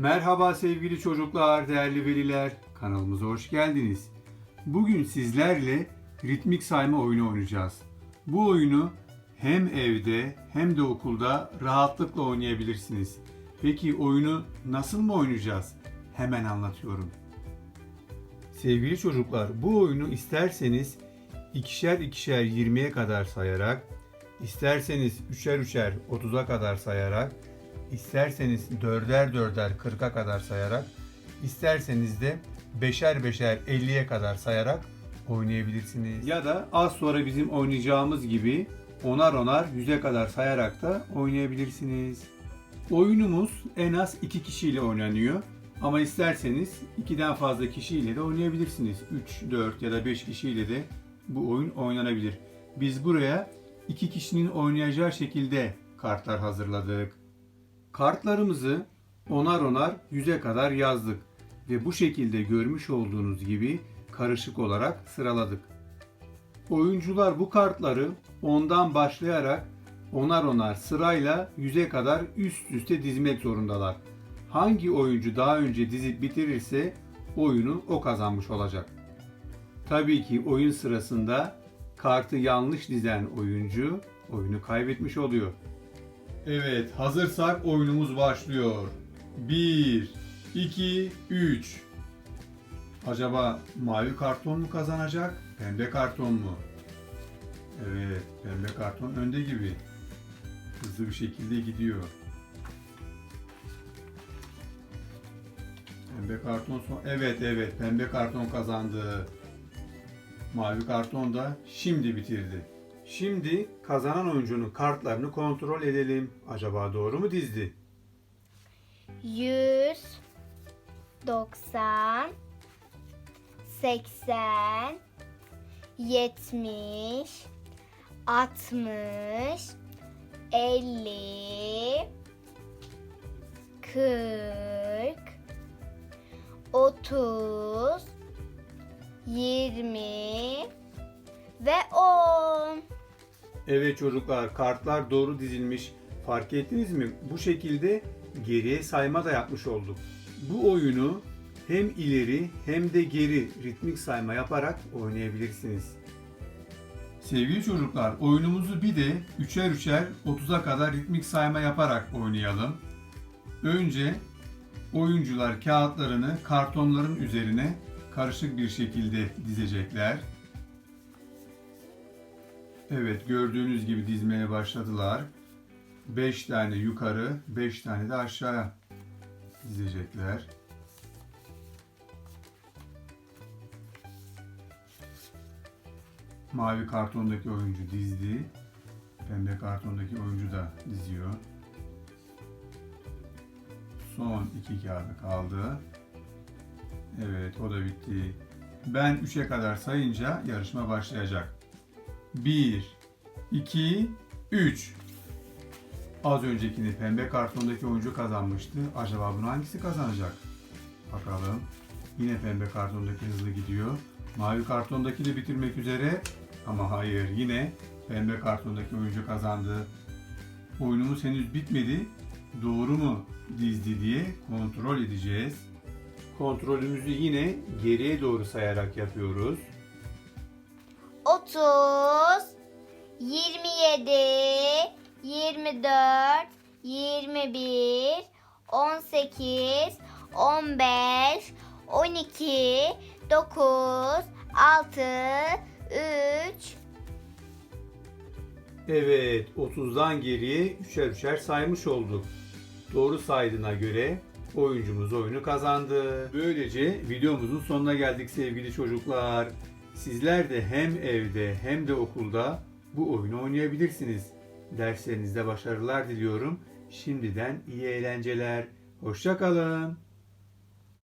Merhaba sevgili çocuklar, değerli veliler. Kanalımıza hoş geldiniz. Bugün sizlerle ritmik sayma oyunu oynayacağız. Bu oyunu hem evde hem de okulda rahatlıkla oynayabilirsiniz. Peki oyunu nasıl mı oynayacağız? Hemen anlatıyorum. Sevgili çocuklar, bu oyunu isterseniz ikişer ikişer 20'ye kadar sayarak, isterseniz üçer üçer 30'a kadar sayarak, isterseniz dörder dörder 40'a kadar sayarak, isterseniz de beşer beşer 50'ye kadar sayarak oynayabilirsiniz. Ya da az sonra bizim oynayacağımız gibi onar onar 100'e kadar sayarak da oynayabilirsiniz. Oyunumuz en az iki kişiyle oynanıyor. Ama isterseniz ikiden fazla kişiyle de oynayabilirsiniz. 3, 4 ya da 5 kişiyle de bu oyun oynanabilir. Biz buraya iki kişinin oynayacağı şekilde kartlar hazırladık. Kartlarımızı onar onar yüze kadar yazdık ve bu şekilde görmüş olduğunuz gibi karışık olarak sıraladık. Oyuncular bu kartları ondan başlayarak onar onar sırayla yüze kadar üst üste dizmek zorundalar. Hangi oyuncu daha önce dizip bitirirse oyunu o kazanmış olacak. Tabii ki oyun sırasında kartı yanlış dizen oyuncu oyunu kaybetmiş oluyor. Evet, hazırsak oyunumuz başlıyor. 1, 2, 3. Acaba mavi karton mu kazanacak, pembe karton mu? Evet, pembe karton önde gibi. Hızlı bir şekilde gidiyor. Pembe karton son... Evet evet pembe karton kazandı. Mavi karton da şimdi bitirdi. Şimdi kazanan oyuncunun kartlarını kontrol edelim. Acaba doğru mu dizdi? 100 90 80 70 60 50 40 30 20 ve 10 Evet çocuklar kartlar doğru dizilmiş. Fark ettiniz mi? Bu şekilde geriye sayma da yapmış olduk. Bu oyunu hem ileri hem de geri ritmik sayma yaparak oynayabilirsiniz. Sevgili çocuklar oyunumuzu bir de üçer üçer 30'a kadar ritmik sayma yaparak oynayalım. Önce oyuncular kağıtlarını kartonların üzerine karışık bir şekilde dizecekler. Evet gördüğünüz gibi dizmeye başladılar. 5 tane yukarı, 5 tane de aşağıya dizecekler. Mavi kartondaki oyuncu dizdi. Pembe kartondaki oyuncu da diziyor. Son iki kağıdı kaldı. Evet o da bitti. Ben 3'e kadar sayınca yarışma başlayacak. 1, 2, 3. Az öncekini pembe kartondaki oyuncu kazanmıştı. Acaba bunu hangisi kazanacak? Bakalım. Yine pembe kartondaki hızlı gidiyor. Mavi kartondaki de bitirmek üzere. Ama hayır yine pembe kartondaki oyuncu kazandı. Oyunumuz henüz bitmedi. Doğru mu dizdi diye kontrol edeceğiz. Kontrolümüzü yine geriye doğru sayarak yapıyoruz. 30 27 24 21 18 15 12 9 6 3 Evet, 30'dan geriye üçer üçer saymış olduk. Doğru saydığına göre oyuncumuz oyunu kazandı. Böylece videomuzun sonuna geldik sevgili çocuklar. Sizler de hem evde hem de okulda bu oyunu oynayabilirsiniz. Derslerinizde başarılar diliyorum. Şimdiden iyi eğlenceler. Hoşçakalın.